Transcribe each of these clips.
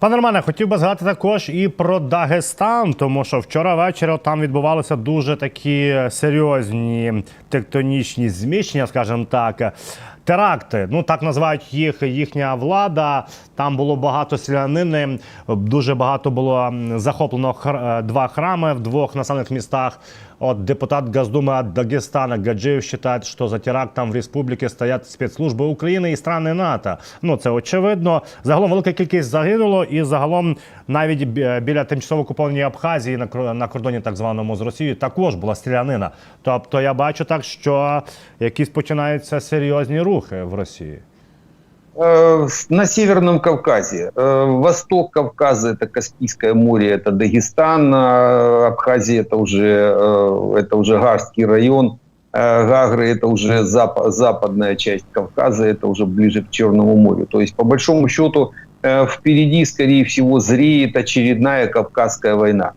Пане Романе, хотів би згадати також і про Дагестан, тому що вчора ввечері там відбувалися дуже такі серйозні тектонічні зміщення, скажімо так. Теракти, ну так називають їх їхня влада. Там було багато селянини, дуже багато було захоплено е, два храми в двох населених містах. От депутат Госдумы от Дагестана Гаджиев считает, что за терактом в республіці стоять спецслужби України і страни НАТО. Ну це очевидно. Загалом велика кількість загинуло, і загалом навіть біля тимчасово окупованої Абхазії на кордоні, так званому з Росією, також була стрілянина. Тобто я бачу так, що якісь починаються серйозні рухи в Росії. Э, На Северном Кавказе. Э, Восток Кавказа это Каспийское море, это Дагестан, а Абхазия это уже, э, это уже Гарский район, Гагры это уже зап- западная часть Кавказа, это уже ближе к Черному морю. То есть по большому счету впереди, скорее всего, зреет очередная Кавказская война.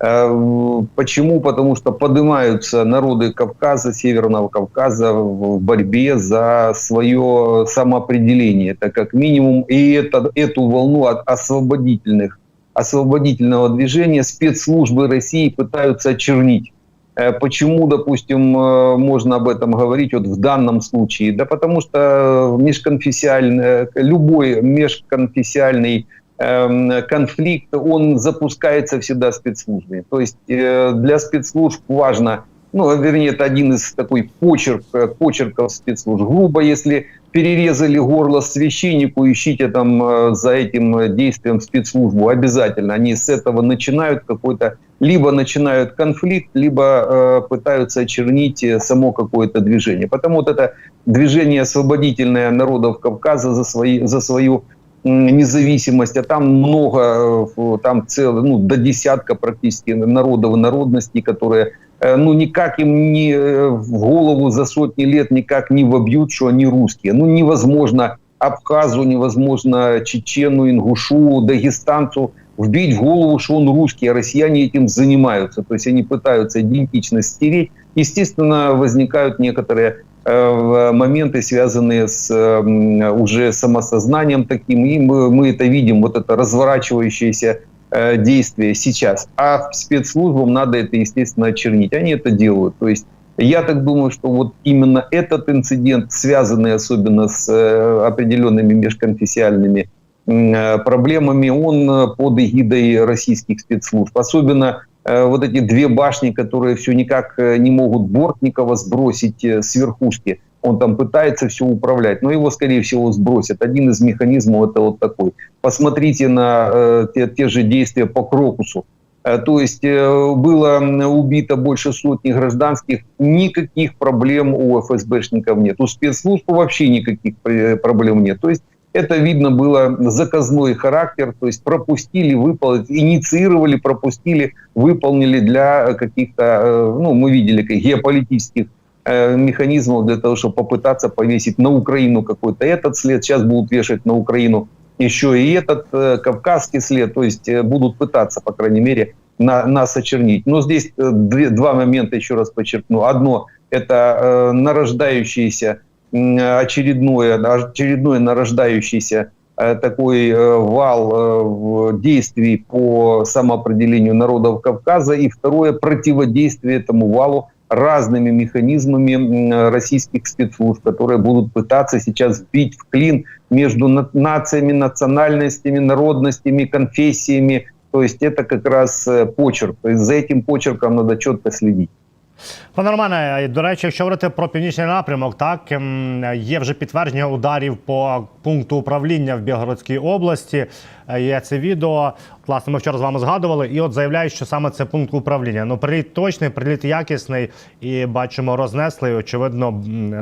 Э, Почему? Потому что поднимаются народы Кавказа, Северного Кавказа в борьбе за свое самоопределение. Это как минимум. И это, эту волну от освободительных, освободительного движения спецслужбы России пытаются очернить. Э, Почему, допустим, э, можно об этом говорить вот в данном случае? Да потому что межконфессиальный, любой межконфессиальный конфликт, он запускается всегда спецслужбами. То есть э, для спецслужб важно, ну, вернее, это один из такой почерк, э, почерков спецслужб. Грубо, если перерезали горло священнику, ищите там э, за этим действием спецслужбу обязательно. Они с этого начинают какой-то, либо начинают конфликт, либо э, пытаются очернить само какое-то движение. Потому вот это движение освободительное народов Кавказа за, свои, за свою независимость, а там много, э, там целый, ну, до десятка практически народов и народностей, которые э, ну, никак им не э, в голову за сотни лет никак не вобьют, что они русские. Ну, невозможно Абхазу, невозможно чечену, ингушу, дагестанцу вбить в голову, что он русский, а россияне этим занимаются. То есть они пытаются идентичность стереть. Естественно, возникают некоторые моменты, связанные с э, м, уже самосознанием таким, и мы, мы это видим, вот это разворачивающееся э, действие сейчас. А спецслужбам надо это, естественно, очернить. Они это делают. То есть я так думаю, что вот именно этот инцидент, связанный особенно с э, определенными межконфессиальными э, проблемами, он э, под эгидой российских спецслужб. Особенно э, вот эти две башни, которые все никак э, не могут Бортникова сбросить э, с верхушки. Он там пытается все управлять, но его, скорее всего, сбросят. Один из механизмов это вот такой. Посмотрите на э, те, те же действия по Крокусу. Э, То есть э, было убито больше сотни гражданских, никаких проблем у ФСБшников нет. У спецслужб вообще никаких э, проблем нет. То есть это видно было заказной характер, то есть пропустили, выполнили, инициировали, пропустили, выполнили для каких-то, э, ну, мы видели, геополитических э, механизмов для того, чтобы попытаться повесить на Украину какой-то этот след. Сейчас будут вешать на Украину еще и этот э, кавказский след, то есть будут пытаться, по крайней мере, на, нас очернить. Но здесь две- два момента еще раз подчеркну. Одно – это э, нарождающееся м, очередное, очередное нарождающийся э, такой э, вал э, действий по самоопределению народов Кавказа. И второе – противодействие этому валу разными механизмами российских спецслужб, которые будут пытаться сейчас вбить в клин между на- нациями, национальностями, народностями, конфессиями. То есть это как раз почерк. Есть за этим почерком надо четко следить. Пане Романе, до речі, якщо говорити про північний напрямок, так ем, є вже підтвердження ударів по пункту управління в Білгородській області. Е, Є це відео. Власне, ми вчора з вами згадували, і от заявляють, що саме це пункт управління. Ну, приліт точний, приліт якісний, і бачимо, рознесли. Очевидно,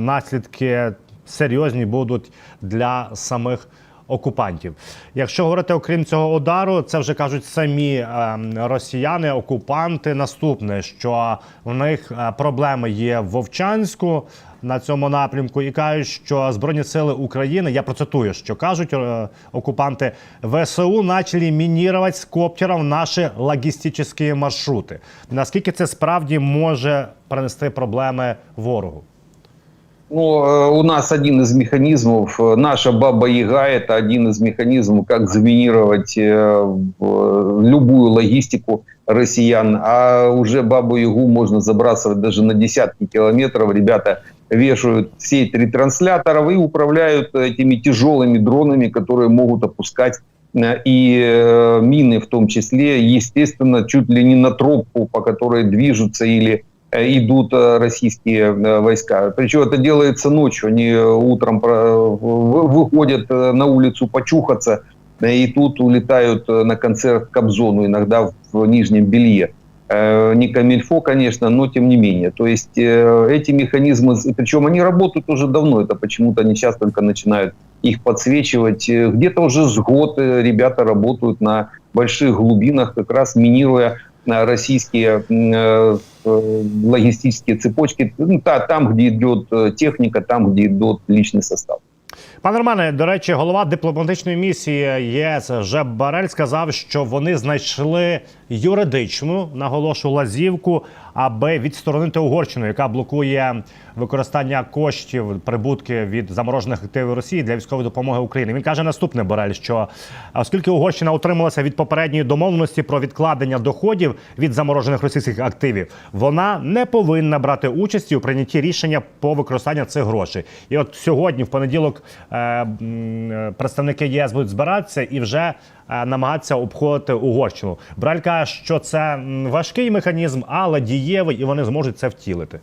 наслідки серйозні будуть для самих окупантів. Якщо говорити окрім цього удару, це вже кажуть самі ем, росіяни, окупанти. Наступне, що в них е, проблеми є в Вовчанську на цьому напрямку, і кажуть, що збройні сили України, я процитую, що кажуть е, окупанти, ВСУ почали мінірувати з коптерів наші логістичні маршрути. Наскільки це справді може принести проблеми ворогу? Ну, э, у нас один из механизмов, э, наша Баба-Яга – это один из механизмов, как заминировать э, любую логистику россиян. А уже Бабу-Ягу можно забрасывать даже на десятки километров. Ребята вешают сеть ретрансляторов и управляют этими тяжелыми дронами, которые могут опускать и мины в том числе, естественно, чуть ли не на тропку, по которой движутся или идут э, российские э, войска. Причем это делается ночью. Они э, утром выходят э, на улицу почухаться, э, и тут улетают э, на концерт к Кобзону, иногда в нижнем белье. Э, Не камильфо, конечно, но тем не менее. То есть э, эти механизмы, причем они работают уже давно, это почему-то они сейчас только начинают их подсвечивать. Э, Где-то уже с год э, ребята работают на больших глубинах, как раз минируя э, российские э, э, логистические цепочки, ну, та- там, где идет э, техника, там, где идет личный состав. Пане Романе, до речі, голова дипломатичної місії ЄС Жеб Барель сказав, що вони знайшли юридичну наголошу лазівку, аби відсторонити Угорщину, яка блокує використання коштів прибутки від заморожених активів Росії для військової допомоги Україні. Він каже наступне Борель, що оскільки Угорщина утрималася від попередньої домовленості про відкладення доходів від заморожених російських активів, вона не повинна брати участі у прийнятті рішення по використанню цих грошей. І от сьогодні, в понеділок, представники ЄС будуть збиратися і вже е, намагатися обходити Угорщину. Браль каже, що це м, важкий механізм, але дієвий, і вони зможуть це втілити.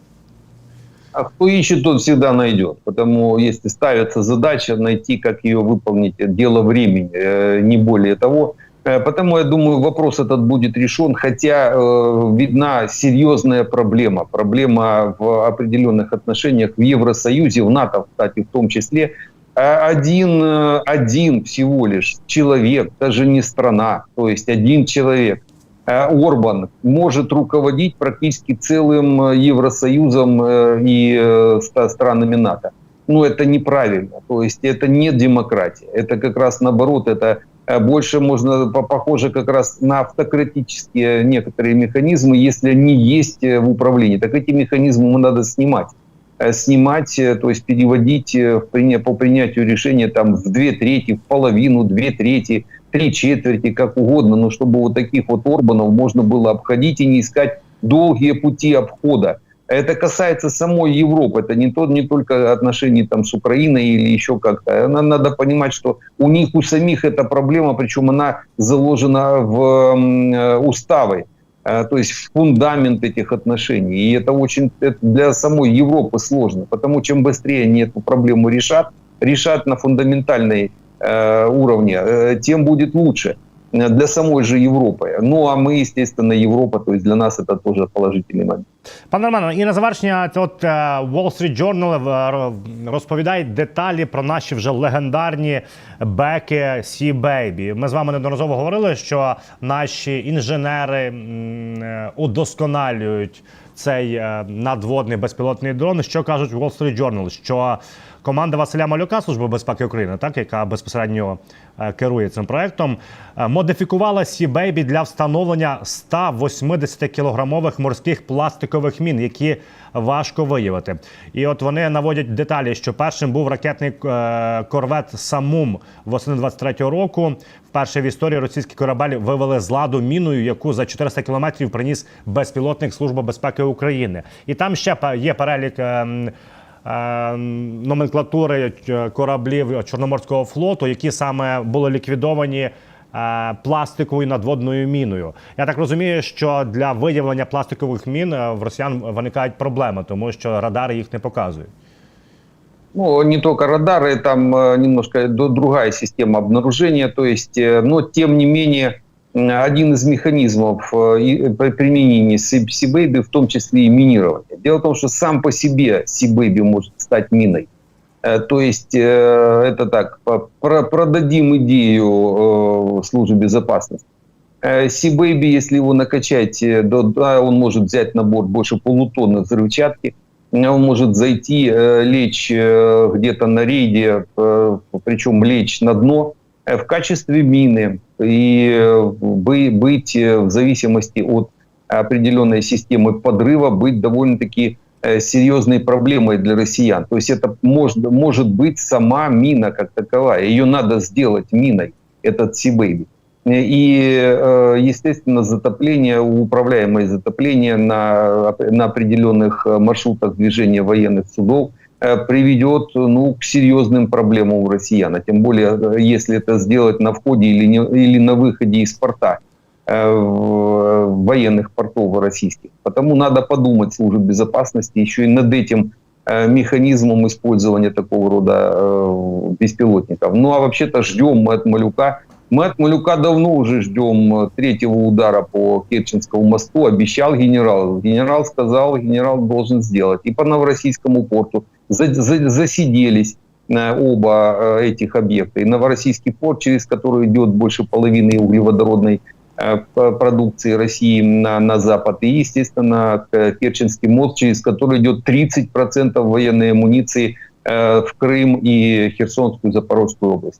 А кто ищет, тот всегда найдет. Потому если ставится задача найти, как ее выполнить, это дело времени, э, не более того. Э, Потому я думаю, вопрос этот будет решен, хотя э, видна серьезная проблема. Проблема в определенных отношениях в Евросоюзе, в НАТО, кстати, в том числе. Э, Один, э, один всего лишь человек, даже не страна, то есть один человек э, Орбан может руководить практически целым э, Евросоюзом э, и странами НАТО. Ну, это неправильно. То есть это не демократия. Это как раз наоборот, это больше можно по- похоже как раз на автократические некоторые механизмы, если они есть в управлении. Так эти механизмы надо снимать снимать, э, то есть переводить э, по принятию решения там в две трети, в половину, две трети, три четверти, как угодно, но чтобы вот таких вот Орбанов можно было обходить и не искать долгие пути обхода. Это касается самой Европы, это не, то, не только отношений там, с Украиной или еще как-то. Надо понимать, что у них у самих эта проблема, причем она заложена в э, уставы э, то есть фундамент этих отношений. И это очень это для самой Европы сложно, потому чем быстрее они эту проблему решат, решат на фундаментальной э, уровне, э, тем будет лучше э, для самой же Европы. Ну а мы, естественно, Европа, то есть для нас это тоже положительный момент. Пане Романе, і на завершення, це от е, Wall Street Journal е, ро- розповідає деталі про наші вже легендарні беки Sea Baby. Ми з вами неодноразово говорили, що наші інженери м, е, удосконалюють цей е, надводний безпілотний дрон. Що кажуть в Wall Street Journal? Що команда Василя Малюка, Служби безпеки України, так яка безпосередньо е, керує цим проектом, е, модифікувала Baby для встановлення 180 кілограмових морських пластикових мін, які важко виявити. І от вони наводять деталі, що першим був ракетний е, корвет Самум восени 23-го року. Вперше в історії російський корабель вивели з ладу міною, яку за 400 кілометрів приніс безпілотник Служби безпеки України. І там ще є перелік. е, м, е, номенклатури е, кораблів Чорноморського флоту, які саме були ліквідовані е, пластиковою надводною міною. Я так розумію, що для виявлення пластикових мін е, в росіян виникають проблеми, тому що радари їх не показують. Ну, не только радары, там э, немножко до- другая система обнаружения, то есть, э, но тем не менее, м, один из механизмов э, при применения Сибэйби, в том числе и минирования. Дело в том, что сам по себе Сибэйби может стать миной. Э, То есть э, это так, продадим идею э, службе безопасности. Сибэйби, если его накачать, э, да, он может взять на борт больше полутонны взрывчатки, он может зайти, э, лечь э, где-то на рейде, э, причем лечь на дно э, в качестве мины и э, бы- быть э, в зависимости от определенной системы подрыва, быть довольно-таки э, серьезной проблемой для россиян. То есть это может, может быть сама мина как таковая. Ее надо сделать миной, этот Сибэйби. И, естественно, затопление, управляемое затопление на, на определенных маршрутах движения военных судов приведет ну, к серьезным проблемам у россиян. А тем более, э, если это сделать на входе или, не, или на выходе из порта э, военных портов российских. Потому надо подумать службе безопасности еще и над этим э, механизмом использования такого рода э, беспилотников. Ну а вообще-то ждем мы от Малюка. Мы от Малюка давно уже ждем э, третьего удара по Керченскому мосту. Обещал генерал. Генерал сказал, генерал должен сделать. И по Новороссийскому порту за- за- засиделись э, оба э, этих объекта. И Новороссийский порт, через который идет больше половины углеводородной э, продукции России на, на запад. И, естественно, Керченский мост, через который идет 30% военной амуниции в Крым и Херсонскую, Запорожскую область.